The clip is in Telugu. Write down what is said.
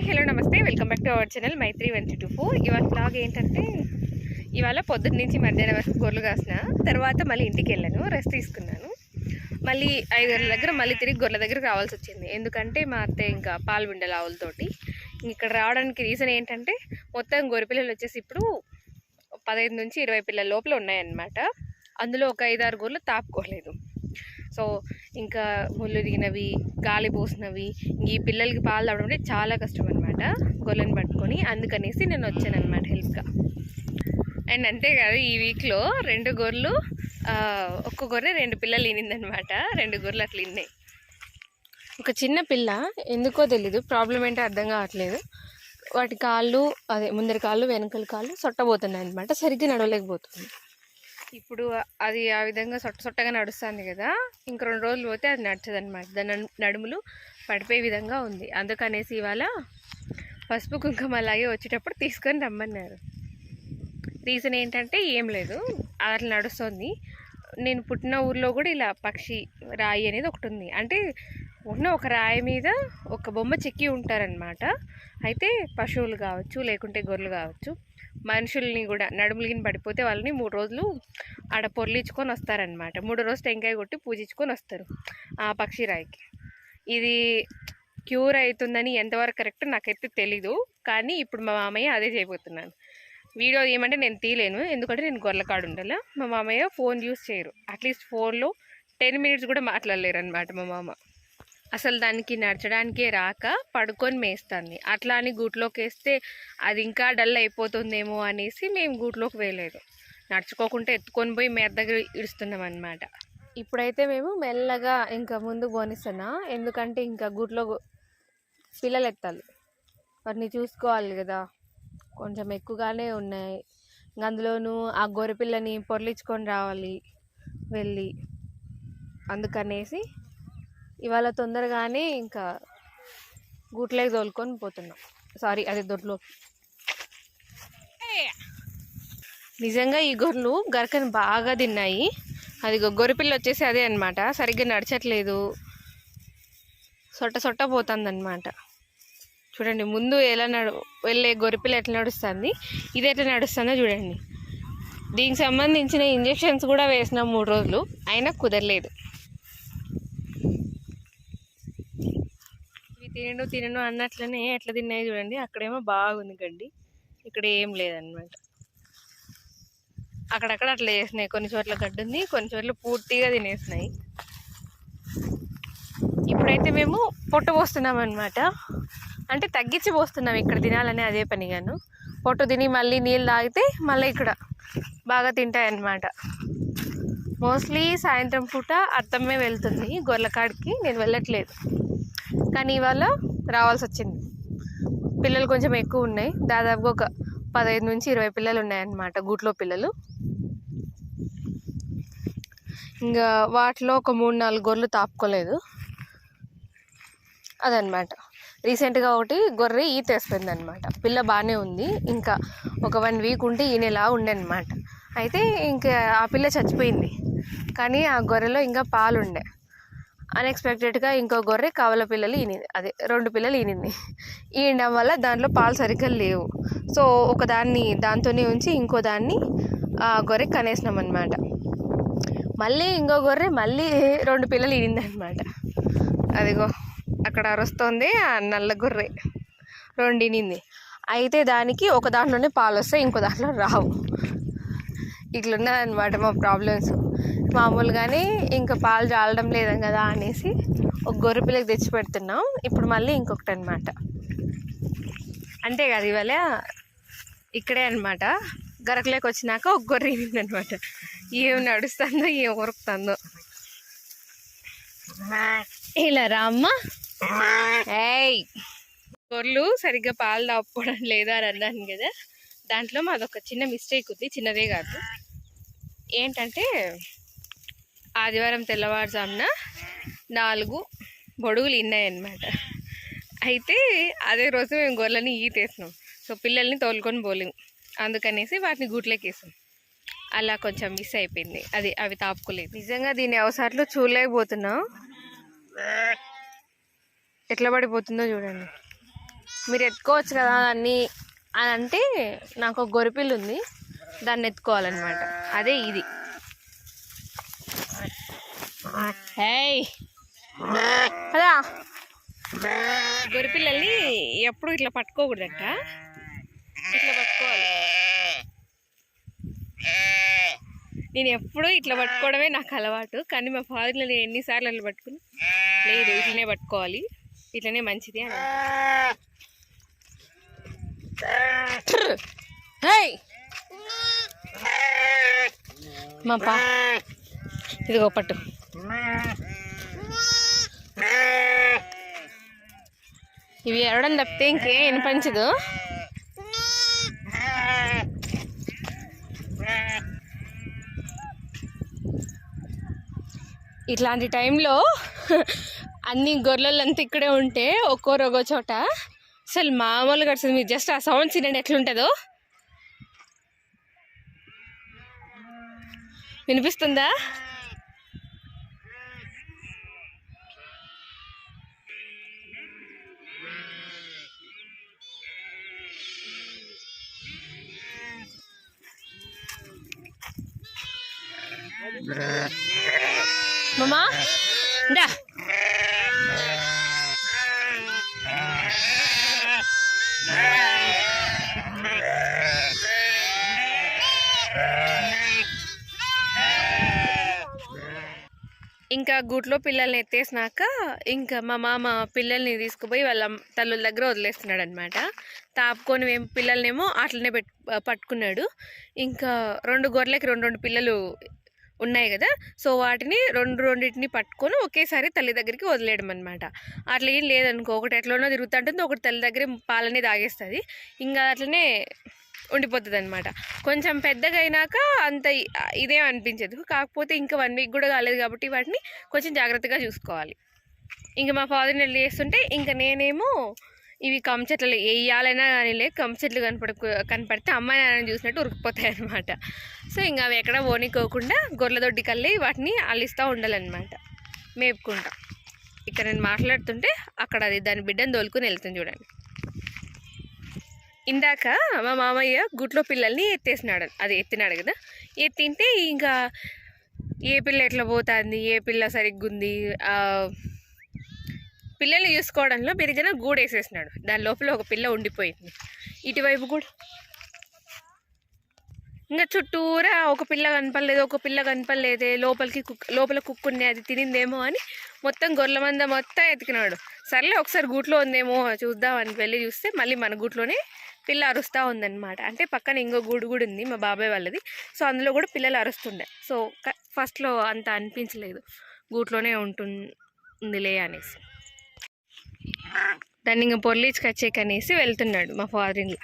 Hi hello namaste. Welcome back to our channel Maitri one two four ఇవాళ బ్లాగ్ ఏంటంటే ఇవాళ పొద్దున్న నుంచి మధ్యాహ్నం వరకు గొర్రెలు కాసిన తర్వాత మళ్ళీ ఇంటికి వెళ్ళాను రెస్ట్ తీసుకున్నాను. మళ్ళీ ఐదు గంటల దగ్గర మళ్ళీ తిరిగి గొర్రెల దగ్గర రావాల్సి వచ్చింది. ఎందుకంటే మా అత్తయ్య ఇంకా పాలు విండల ఆవులతోటి. ఇక్కడ రావడానికి రీజన్ ఏంటంటే మొత్తం గొర్రె పిల్లలు వచ్చేసి ఇప్పుడు పదహైదు నుంచి ఇరవై పిల్లల లోపల ఉన్నాయన్నమాట. అందులో ఒక ఐదారు గొర్రెలు తాపుకోలేదు. సో ఇంకా ముళ్ళు దిగినవి గాలి పోసినవి ఈ పిల్లలకి పాలు తాగడం అంటే చాలా కష్టం అనమాట గొర్రెలను పట్టుకొని అందుకనేసి నేను వచ్చాను అనమాట హెల్ప్గా. అండ్ అంతేకాదు ఈ వీక్లో రెండు గొర్రెలు ఒక్క గొర్రె రెండు పిల్లలు ఈనిందనమాట రెండు గొర్రెలు అట్లా ఇన్నాయి ఒక చిన్న పిల్ల ఎందుకో తెలీదు ప్రాబ్లం ఏంటో అర్థం కావట్లేదు. వాటి కాళ్ళు అదే ముందరి కాళ్ళు వెనకల కాళ్ళు సొట్టబోతున్నాయి అనమాట సరిగ్గా నడవలేకపోతుంది. ఇప్పుడు అది ఆ విధంగా సొట్ట సొట్టగా నడుస్తుంది కదా ఇంక రెండు రోజులు పోతే అది నడుచదు అనమాట దాని నడు- నడుములు పడిపోయే విధంగా ఉంది. అందుకనేసి ఇవాళ పసుపు కుంకుమ అలాగే వచ్చేటప్పుడు తీసుకొని రమ్మన్నారు. రీజన్ ఏంటంటే ఏం లేదు అట్లా నడుస్తుంది. నేను పుట్టిన ఊర్లో కూడా ఇలా పక్షి రాయి అనేది ఒకటి ఉంది. అంటే ఉన్న ఒక రాయి మీద ఒక బొమ్మ చెక్కి ఉంటారనమాట అయితే పశువులు కావచ్చు లేకుంటే గొర్రెలు కావచ్చు మనుషుల్ని కూడా నడుములిగిన పడిపోతే వాళ్ళని మూడు రోజులు ఆడ పొర్లించుకొని వస్తారనమాట మూడు రోజు టెంకాయ కొట్టి పూజించుకొని వస్తారు ఆ పక్షిరాయికి. ఇది క్యూర్ అవుతుందని ఎంతవరకు కరెక్ట్ నాకైతే తెలీదు కానీ ఇప్పుడు మా మామయ్య అదే చేయబోతున్నాను వీడియో ఏమంటే నేను తీయలేను ఎందుకంటే నేను గొర్రెల కాడు ఉండాలి? మా మామయ్య ఫోన్ యూస్ చేయరు. అట్లీస్ట్ ఫోన్లో టెన్ మినిట్స్ కూడా మాట్లాడలేరు అనమాట మా మామ. అసలు దానికి నడచడానికే రాక పడుకొని మేస్తుంది. అట్లా అని గూట్లోకి వేస్తే అది ఇంకా డల్ అయిపోతుందేమో అనేసి మేము గూట్లోకి వేయలేదు నడుచుకోకుండా ఎత్తుకొని పోయి మేత దగ్గర ఇడుస్తున్నాం అనమాట ఇప్పుడైతే మేము మెల్లగా ఇంకా ముందు పోనిస్తున్నా. ఎందుకంటే ఇంకా గూట్లో పిల్లలు ఎత్తాలి వాటిని చూసుకోవాలి కదా కొంచెం ఎక్కువగానే ఉన్నాయి. ఇంక అందులోనూ ఆ గొర్రె పిల్లని పొర్లించుకొని రావాలి వెళ్ళి. అందుకనేసి ఇవాళ తొందరగానే ఇంకా గూట్లోకి తోలుకొని పోతున్నాం. సారీ అది దొడ్లో. నిజంగా ఈ గొర్రెలు గరకని బాగా తిన్నాయి. అది గొర్రెపిల్ల వచ్చేసి అదే అనమాట సరిగ్గా నడచట్లేదు. సొట్ట సొట్ట పోతుంది చూడండి ముందు ఎలా నడు వెళ్ళే గొర్రెపిల్ల ఎట్లా నడుస్తుంది ఇది ఎట్లా నడుస్తుందో చూడండి. దీనికి సంబంధించిన ఇంజెక్షన్స్ కూడా వేసినాం మూడు రోజులు. అయినా కుదరలేదు. ఇవి తినను తినను అన్నట్లనే ఎట్లా తిన్నాయి చూడండి. అక్కడేమో బాగుంది గడ్డి. ఇక్కడ ఏం లేదనమాట అక్కడక్కడ అట్లా వేసినాయి కొన్ని చోట్ల గడ్డి ఉంది కొన్ని చోట్ల పూర్తిగా తినేసినాయి. ఇప్పుడైతే మేము పొట్టు పోస్తున్నాం అనమాట అంటే తగ్గించి పోస్తున్నాం ఇక్కడ తినాలని అదే పనిగాను. పొట్టు తిని మళ్ళీ నీళ్ళు తాగితే మళ్ళీ ఇక్కడ బాగా తింటాయి అన్నమాట మోస్ట్లీ సాయంత్రం పూట అత్తమ్మే వెళ్తుంది గొర్రెకాడికి నేను వెళ్ళట్లేదు. కానీ ఇవాళ రావాల్సి వచ్చింది పిల్లలు కొంచెం ఎక్కువ ఉన్నాయి దాదాపుగా ఒక పదహైదు నుంచి ఇరవై పిల్లలు ఉన్నాయన్నమాట గూట్లో పిల్లలు. ఇంకా వాటిలో ఒక మూడు నాలుగు గొర్రెలు తాపుకోలేదు. అదనమాట రీసెంట్గా ఒకటి గొర్రె ఈత వేసిపోయింది అనమాట పిల్ల బాగానే ఉంది. ఇంకా ఒక వన్ వీక్ ఉంటే ఈయనలా ఉండే అయితే ఇంకా ఆ పిల్ల చచ్చిపోయింది. కానీ ఆ గొర్రెలో ఇంకా పాలు ఉండే అన్ఎక్స్పెక్టెడ్గా ఇంకో గొర్రె కవల పిల్లలు ఈనింది. అదే రెండు పిల్లలు ఈనింది. ఈనడం వల్ల దాంట్లో పాలు సరిగ్గా లేవు. సో ఒక దాన్ని దాంతోనే ఉంచి ఇంకో దాన్ని ఆ గొర్రె కనేసినాం అనమాట మళ్ళీ ఇంకో గొర్రె మళ్ళీ రెండు పిల్లలు ఈనింది అనమాట అదిగో అక్కడ అరుస్తుంది ఆ నల్ల గొర్రె. రెండు ఈనింది. అయితే దానికి ఒక దాంట్లోనే పాలు వస్తాయి ఇంకో దాంట్లో రావు. ఇట్లున్నదన్నమాట మా ప్రాబ్లమ్స్ మామూలుగానే ఇంకా పాలు చాలడం లేదు కదా అనేసి ఒక గొర్రె పిల్లకి తెచ్చి పెడుతున్నాం. ఇప్పుడు మళ్ళీ ఇంకొకటి అనమాట అంతే కదా ఇవాళ ఇక్కడే అనమాట గరకలోకి వచ్చినాక ఒక గొర్రె అనమాట ఏం నడుస్తుందో ఏం ఉరుకుతుందో. ఇలా రామ్మ ఏయ్. గొర్రెలు సరిగ్గా పాలు తాపుకోవడం లేదా అని అన్నాను కదా. దాంట్లో మాదొక చిన్న మిస్టేక్ ఉంది చిన్నదే కాదు. ఏంటంటే ఆదివారం తెల్లవారుజామున నాలుగు బొడుగులు ఇన్నాయన్నమాట. అయితే అదే రోజు మేము గొర్రెలని ఈతేసినాం సో పిల్లల్ని తోలుకొని పోలేము అందుకనేసి వాటిని గూట్లోకి అలా కొంచెం మిస్ అయిపోయింది. అది అవి తాపుకోలేదు. నిజంగా దీని అవసరాలు చూడలేకపోతున్నాం. ఎట్లా పడిపోతుందో చూడండి. మీరు ఎత్తుకోవచ్చు కదా అన్నీ అని అంటే నాకు ఒక గొరిపిల్లు ఉంది. దాన్ని ఎత్తుకోవాలన్నమాట. అదే ఇది. అదా గొరిపిల్లల్ని ఎప్పుడు ఇట్లా పట్టుకోకూడదట? ఇట్లా పట్టుకోవాలి. నేను ఎప్పుడూ ఇట్లా పట్టుకోవడమే నాకు అలవాటు. కానీ మా ఫాదర్ నేను ఎన్నిసార్లు అట్లా పట్టుకుని లేదు ఇట్లనే పట్టుకోవాలి. ఇట్లనే మంచిది అని హేయ్! మా పా ఇదిగో పట్టు. ఇవి ఎరడం తప్పితే ఇంకే వినిపించదు. ఇట్లాంటి టైంలో అన్ని గొర్రెలంతా ఇక్కడే ఉంటే ఒక్కో ఒక్కో చోట. అసలు మామూలుగా అసలు మీరు జస్ట్ ఆ సౌండ్స్ వినండి ఎట్లుంటుందో. వినిపిస్తుందా? మామా దా. ఇంకా గూట్లో పిల్లల్ని ఎత్తేసినాక ఇంకా మా మామ పిల్లల్ని తీసుకుపోయి వాళ్ళ తల్లుల దగ్గర వదిలేస్తున్నాడు అనమాట తాపుకొని మేము పిల్లల్నేమో అట్లనే పెట్ పట్టుకున్నాడు. ఇంకా రెండు గొర్రెలకి రెండు రెండు పిల్లలు ఉన్నాయి కదా సో వాటిని రెండు రెండింటిని పట్టుకొని ఒకేసారి తల్లి దగ్గరికి వదిలేయడం అనమాట అట్లా ఏం లేదనుకో ఒకటి ఎట్లనో తిరుగుతుంటుంది ఒకటి తల్లి దగ్గర పాలనే తాగేస్తుంది. ఇంకా అట్లనే ఉండిపోతుంది అనమాట కొంచెం పెద్దగా అయినాక అంత ఇదేం అనిపించదు. కాకపోతే ఇంకా వన్ వీక్ కూడా కాలేదు కాబట్టి వాటిని కొంచెం జాగ్రత్తగా చూసుకోవాలి. ఇంకా మా ఫాదర్ని వెళ్ళి చేస్తుంటే ఇంకా నేనేమో ఇవి కమ్ చెట్లు వేయాలైనా కానీ లే కమ్ చెట్లు కనపడ కనపడితే అమ్మాయి నాన్న చూసినట్టు ఉరికిపోతాయి అనమాట సో ఇంకా అవి ఎక్కడ పోనీకోకుండా గొర్రెల దొడ్డి కల్లి వాటిని అల్లిస్తూ ఉండాలన్నమాట. మేపుకుంటా. ఇక్కడ నేను మాట్లాడుతుంటే అక్కడ అది దాని బిడ్డను తోలుకుని వెళ్తుంది చూడండి. ఇందాక మా మామయ్య గుట్లో పిల్లల్ని ఎత్తేసినాడు. అది ఎత్తినాడు కదా. ఎత్తింటే ఇంకా ఏ పిల్ల ఎట్లా పోతుంది? ఏ పిల్ల సరిగ్గా ఉంది పిల్లల్ని చూసుకోవడంలో పెరిగిన గూడు వేసేసినాడు దాని లోపల ఒక పిల్ల ఉండిపోయింది. ఇటువైపు కూడా. ఇంకా చుట్టూరా ఒక పిల్ల కనపడలేదు ఒక పిల్ల కనపడలేదే. లోపలికి కుక్ లోపల కుక్కుంది అది తినిందేమో అని మొత్తం గొర్రెల మంద మొత్తం ఎతికినాడు. సర్లే ఒకసారి గూట్లో ఉందేమో చూద్దాం అని వెళ్ళి చూస్తే మళ్ళీ మన గూట్లోనే పిల్ల అరుస్తూ ఉందన్నమాట. అంటే పక్కన ఇంకో గూడు కూడా ఉంది మా బాబాయ్ వాళ్ళది. సో అందులో కూడా పిల్లలు అరుస్తుండే. సో ఫస్ట్లో అంత అనిపించలేదు. గూట్లోనే ఉంటుందిలే అనేసి. దాన్ని ఇంకా పొర్లిచ్చుకొచ్చేకనేసి వెళ్తున్నాడు మా ఫాదర్ ఇన్